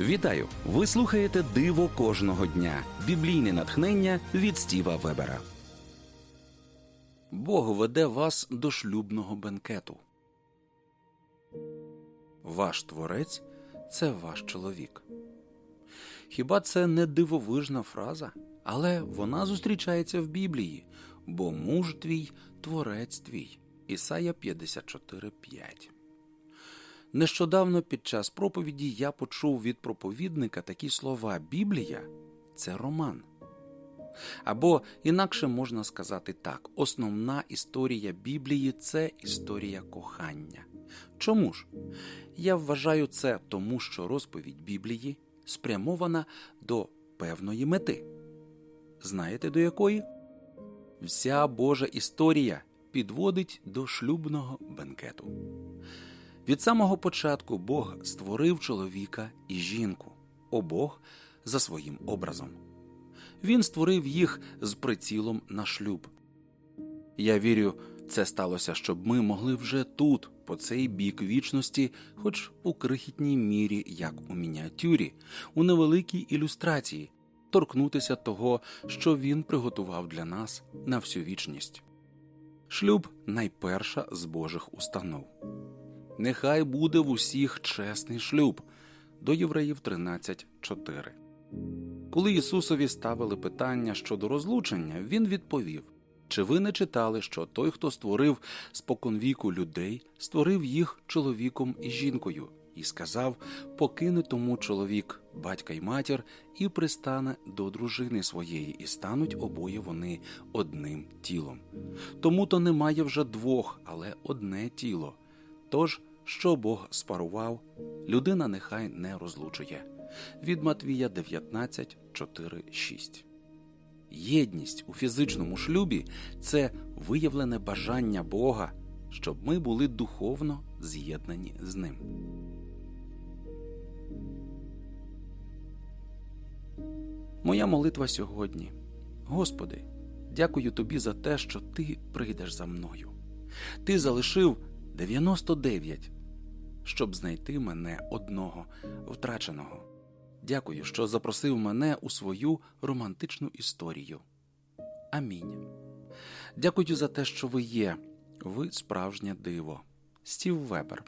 Вітаю! Ви слухаєте Диво кожного дня. Біблійне натхнення від Стіва Вебера. Бог веде вас до шлюбного бенкету. Ваш творець це ваш чоловік. Хіба це не дивовижна фраза? Але вона зустрічається в Біблії, бо муж твій творець твій. Ісая 54.5 Нещодавно під час проповіді я почув від проповідника такі слова Біблія це роман. Або інакше можна сказати так: основна історія Біблії це історія кохання. Чому ж? Я вважаю це тому, що розповідь Біблії спрямована до певної мети. Знаєте до якої? Вся Божа історія підводить до шлюбного бенкету. Від самого початку Бог створив чоловіка і жінку, обох за своїм образом. Він створив їх з прицілом на шлюб. Я вірю, це сталося, щоб ми могли вже тут, по цей бік вічності, хоч у крихітній мірі, як у мініатюрі, у невеликій ілюстрації, торкнутися того, що він приготував для нас на всю вічність. Шлюб найперша з Божих установ. Нехай буде в усіх чесний шлюб до Євреїв 13.4. Коли Ісусові ставили питання щодо розлучення, Він відповів чи ви не читали, що той, хто створив споконвіку людей, створив їх чоловіком і жінкою, і сказав покине тому чоловік, батька й матір, і пристане до дружини своєї, і стануть обоє вони одним тілом. Тому то немає вже двох, але одне тіло. Тож, що Бог спарував, людина нехай не розлучує. Від Матвія 19, 4, 6. Єдність у фізичному шлюбі це виявлене бажання Бога, щоб ми були духовно з'єднані з ним. Моя молитва сьогодні. Господи, дякую тобі за те, що ти прийдеш за мною. Ти залишив 99, щоб знайти мене одного втраченого. Дякую, що запросив мене у свою романтичну історію. Амінь. Дякую за те, що ви є. Ви справжнє диво. Стів Вебер.